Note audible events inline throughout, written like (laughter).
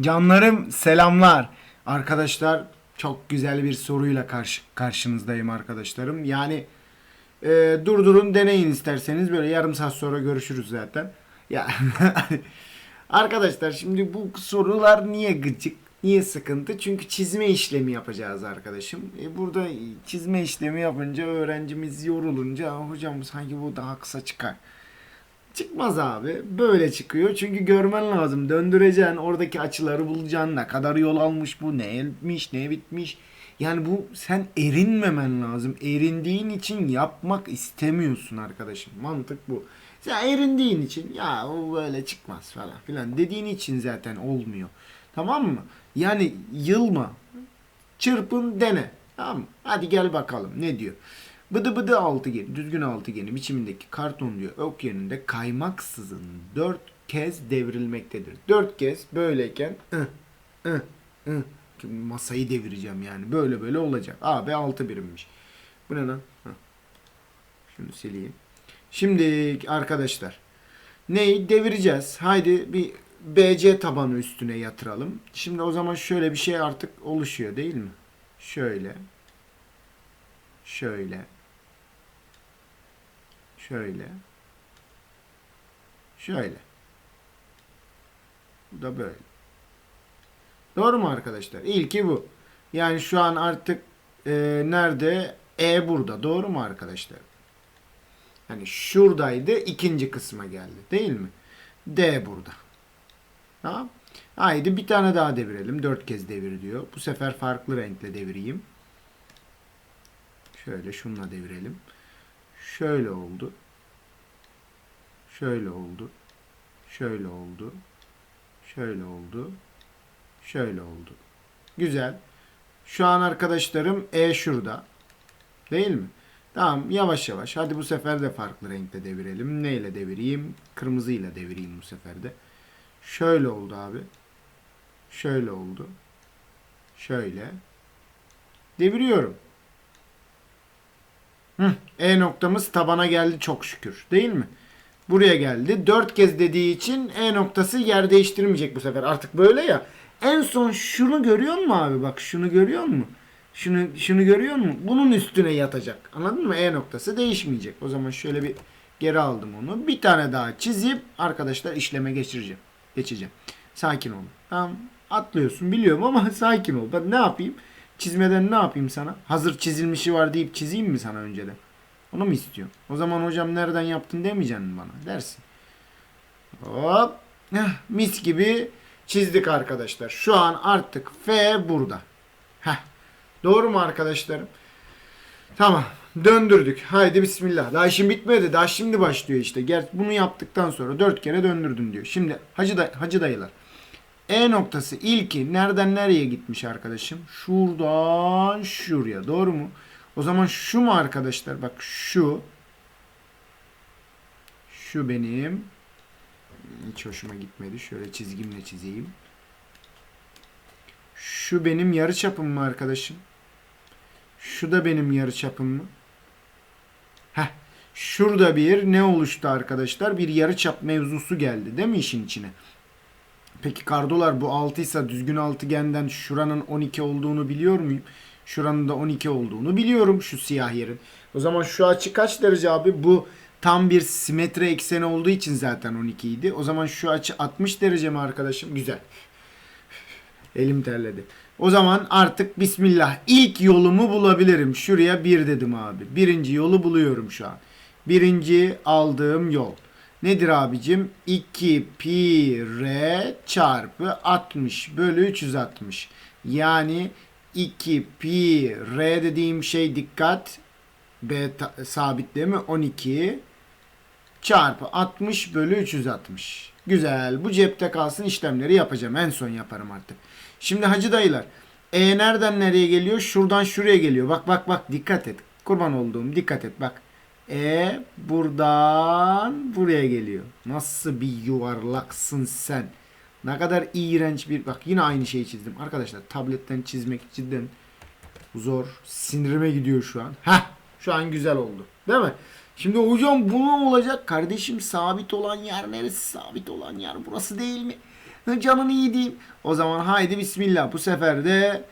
Canlarım selamlar. Arkadaşlar çok güzel bir soruyla karşı karşınızdayım arkadaşlarım. Yani e, durdurun deneyin isterseniz böyle yarım saat sonra görüşürüz zaten. Ya (laughs) arkadaşlar şimdi bu sorular niye gıcık? Niye sıkıntı? Çünkü çizme işlemi yapacağız arkadaşım. E, burada çizme işlemi yapınca öğrencimiz yorulunca "Aa, hocam sanki bu daha kısa çıkar. Çıkmaz abi. Böyle çıkıyor. Çünkü görmen lazım. Döndüreceksin. Oradaki açıları bulacaksın. Ne kadar yol almış bu. Ne etmiş. Ne bitmiş. Yani bu sen erinmemen lazım. Erindiğin için yapmak istemiyorsun arkadaşım. Mantık bu. Sen erindiğin için ya o böyle çıkmaz falan filan dediğin için zaten olmuyor. Tamam mı? Yani yılma. Çırpın dene. Tamam mı? Hadi gel bakalım ne diyor. Bıdı bıdı altıgen, düzgün altıgeni biçimindeki karton diyor ok yönünde kaymaksızın dört kez devrilmektedir. Dört kez böyleyken ı, ı, ı. Masayı devireceğim yani. Böyle böyle olacak. AB 6 birimmiş. Bu ne lan? Hah. Şunu sileyim. Şimdi arkadaşlar neyi devireceğiz? Haydi bir BC tabanı üstüne yatıralım. Şimdi o zaman şöyle bir şey artık oluşuyor değil mi? Şöyle. Şöyle. Şöyle. Şöyle. Bu da böyle. Doğru mu arkadaşlar? İlki bu. Yani şu an artık e, nerede? E burada. Doğru mu arkadaşlar? Yani şuradaydı. ikinci kısma geldi. Değil mi? D burada. Tamam. Haydi bir tane daha devirelim. Dört kez devir diyor. Bu sefer farklı renkle devireyim. Şöyle şununla devirelim. Şöyle oldu. Şöyle oldu. Şöyle oldu. Şöyle oldu. Şöyle oldu. Güzel. Şu an arkadaşlarım E şurada. Değil mi? Tamam yavaş yavaş. Hadi bu sefer de farklı renkle devirelim. Neyle devireyim? Kırmızıyla devireyim bu sefer de. Şöyle oldu abi. Şöyle oldu. Şöyle. Deviriyorum. Hı, E noktamız tabana geldi çok şükür. Değil mi? Buraya geldi. Dört kez dediği için E noktası yer değiştirmeyecek bu sefer. Artık böyle ya. En son şunu görüyor musun abi? Bak şunu görüyor musun? Şunu şunu görüyor musun? Bunun üstüne yatacak. Anladın mı? E noktası değişmeyecek. O zaman şöyle bir geri aldım onu. Bir tane daha çizip arkadaşlar işleme geçireceğim. Geçeceğim. Sakin olun. Tamam. Atlıyorsun biliyorum ama (laughs) sakin ol. Ben ne yapayım? Çizmeden ne yapayım sana? Hazır çizilmişi var deyip çizeyim mi sana önceden? Onu mu istiyorsun? O zaman hocam nereden yaptın demeyeceksin bana? Dersin. Hop. Heh, mis gibi çizdik arkadaşlar. Şu an artık F burada. Heh. Doğru mu arkadaşlarım? Tamam. Döndürdük. Haydi bismillah. Daha işim bitmedi. Daha şimdi başlıyor işte. Gel bunu yaptıktan sonra dört kere döndürdün diyor. Şimdi hacı, da, hacı dayılar. E noktası ilki nereden nereye gitmiş arkadaşım? Şuradan şuraya. Doğru mu? O zaman şu mu arkadaşlar? Bak şu. Şu benim. Hiç hoşuma gitmedi. Şöyle çizgimle çizeyim. Şu benim yarı çapım mı arkadaşım? Şu da benim yarı çapım mı? Heh. Şurada bir ne oluştu arkadaşlar? Bir yarı çap mevzusu geldi değil mi işin içine? Peki kardolar bu 6 ise düzgün altıgenden şuranın 12 olduğunu biliyor muyum? Şuranın da 12 olduğunu biliyorum şu siyah yerin. O zaman şu açı kaç derece abi? Bu tam bir simetri ekseni olduğu için zaten 12 idi. O zaman şu açı 60 derece mi arkadaşım? Güzel. Elim terledi. O zaman artık bismillah ilk yolumu bulabilirim. Şuraya bir dedim abi. Birinci yolu buluyorum şu an. Birinci aldığım yol. Nedir abicim? 2 pi r çarpı 60 bölü 360. Yani 2 pi r dediğim şey dikkat. B ta- sabitlemi 12 çarpı 60 bölü 360. Güzel. Bu cepte kalsın işlemleri yapacağım. En son yaparım artık. Şimdi hacı dayılar. E nereden nereye geliyor? Şuradan şuraya geliyor. Bak bak bak dikkat et. Kurban olduğum dikkat et bak. E buradan buraya geliyor. Nasıl bir yuvarlaksın sen? Ne kadar iğrenç bir... Bak yine aynı şeyi çizdim. Arkadaşlar tabletten çizmek cidden zor. Sinirime gidiyor şu an. Heh şu an güzel oldu. Değil mi? Şimdi hocam bu ne olacak? Kardeşim sabit olan yer neresi? Sabit olan yer burası değil mi? Canın iyi. O zaman haydi bismillah. Bu sefer de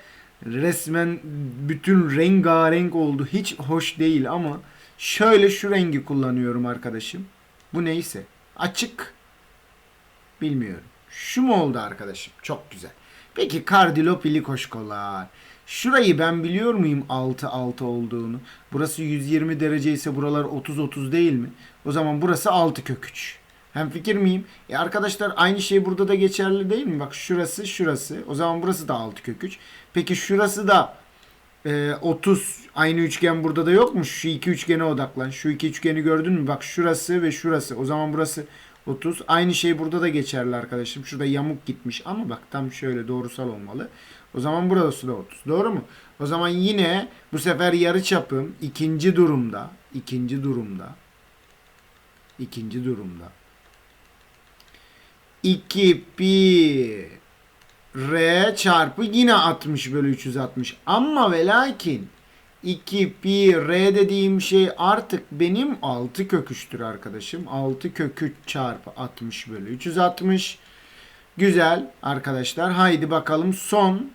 resmen bütün rengarenk oldu. Hiç hoş değil ama şöyle şu rengi kullanıyorum arkadaşım. Bu neyse. Açık. Bilmiyorum. Şu mu oldu arkadaşım? Çok güzel. Peki kardilopili koşkolar. Şurayı ben biliyor muyum 6-6 olduğunu? Burası 120 derece ise buralar 30-30 değil mi? O zaman burası 6 kök 3. Hem fikir miyim? E arkadaşlar aynı şey burada da geçerli değil mi? Bak şurası şurası. O zaman burası da 6 kök 3. Peki şurası da e, 30 aynı üçgen burada da yok mu? Şu iki üçgene odaklan. Şu iki üçgeni gördün mü? Bak şurası ve şurası. O zaman burası 30. Aynı şey burada da geçerli arkadaşım. Şurada yamuk gitmiş ama bak tam şöyle doğrusal olmalı. O zaman burası da 30. Doğru mu? O zaman yine bu sefer yarı çapım ikinci durumda ikinci durumda ikinci durumda 2 pi r çarpı yine 60 bölü 360 ama ve lakin 2 pi r dediğim şey artık benim 6 köküçtür arkadaşım. 6 kök 3 çarpı 60 bölü 360. Güzel arkadaşlar. Haydi bakalım son.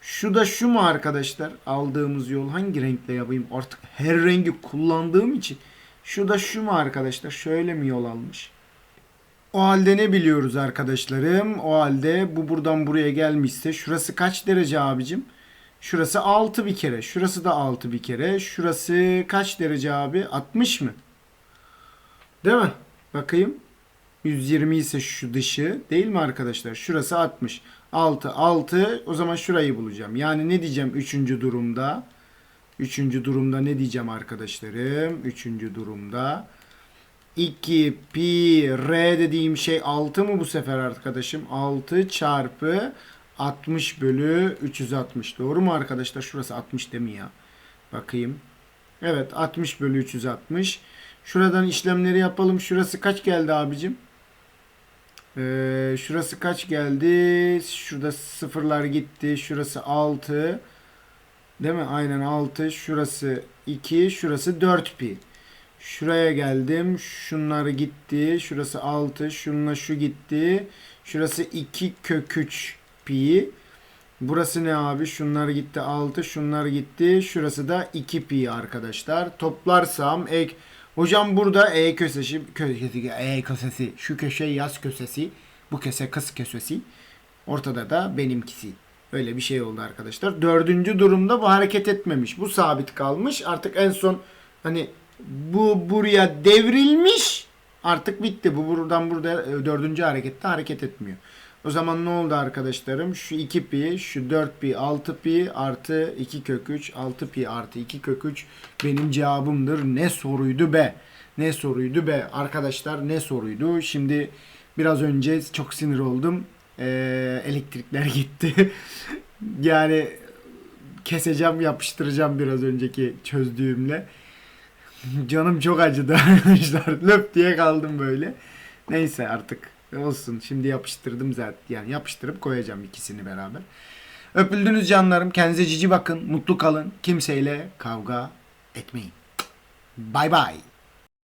Şu da şu mu arkadaşlar? Aldığımız yol hangi renkle yapayım? Artık her rengi kullandığım için. Şu da şu mu arkadaşlar? Şöyle mi yol almış? O halde ne biliyoruz arkadaşlarım? O halde bu buradan buraya gelmişse şurası kaç derece abicim? Şurası 6 bir kere. Şurası da 6 bir kere. Şurası kaç derece abi? 60 mı? Değil mi? Bakayım. 120 ise şu dışı değil mi arkadaşlar? Şurası 60. 6 6 o zaman şurayı bulacağım. Yani ne diyeceğim 3. durumda? 3. durumda ne diyeceğim arkadaşlarım? 3. durumda 2 pi r dediğim şey 6 mı bu sefer arkadaşım? 6 çarpı 60 bölü 360. Doğru mu arkadaşlar? Şurası 60 değil mi ya? Bakayım. Evet 60 bölü 360. Şuradan işlemleri yapalım. Şurası kaç geldi abicim? Ee, şurası kaç geldi? Şurada sıfırlar gitti. Şurası 6. Değil mi? Aynen 6. Şurası 2. Şurası 4 pi. Şuraya geldim. Şunlar gitti. Şurası 6. Şununla şu gitti. Şurası 2 kök 3 pi. Burası ne abi? Şunlar gitti 6. Şunlar gitti. Şurası da 2 pi arkadaşlar. Toplarsam ek Hocam burada E köşesi, köşesi E köşesi, şu köşe yaz köşesi, bu köşe kız köşesi. Ortada da benimkisi. Öyle bir şey oldu arkadaşlar. Dördüncü durumda bu hareket etmemiş. Bu sabit kalmış. Artık en son hani bu buraya devrilmiş. Artık bitti. Bu buradan burada e, dördüncü harekette hareket etmiyor. O zaman ne oldu arkadaşlarım? Şu 2 pi, şu 4 pi, 6 pi artı 2 kök 3, 6 pi artı 2 kök 3 benim cevabımdır. Ne soruydu be? Ne soruydu be? Arkadaşlar ne soruydu? Şimdi biraz önce çok sinir oldum. Ee, elektrikler (laughs) gitti. yani keseceğim, yapıştıracağım biraz önceki çözdüğümle. Canım çok acıdı (laughs) arkadaşlar. Löp diye kaldım böyle. Neyse artık olsun. Şimdi yapıştırdım zaten. Yani yapıştırıp koyacağım ikisini beraber. Öpüldünüz canlarım. Kendinize cici bakın. Mutlu kalın. Kimseyle kavga etmeyin. Bay bay.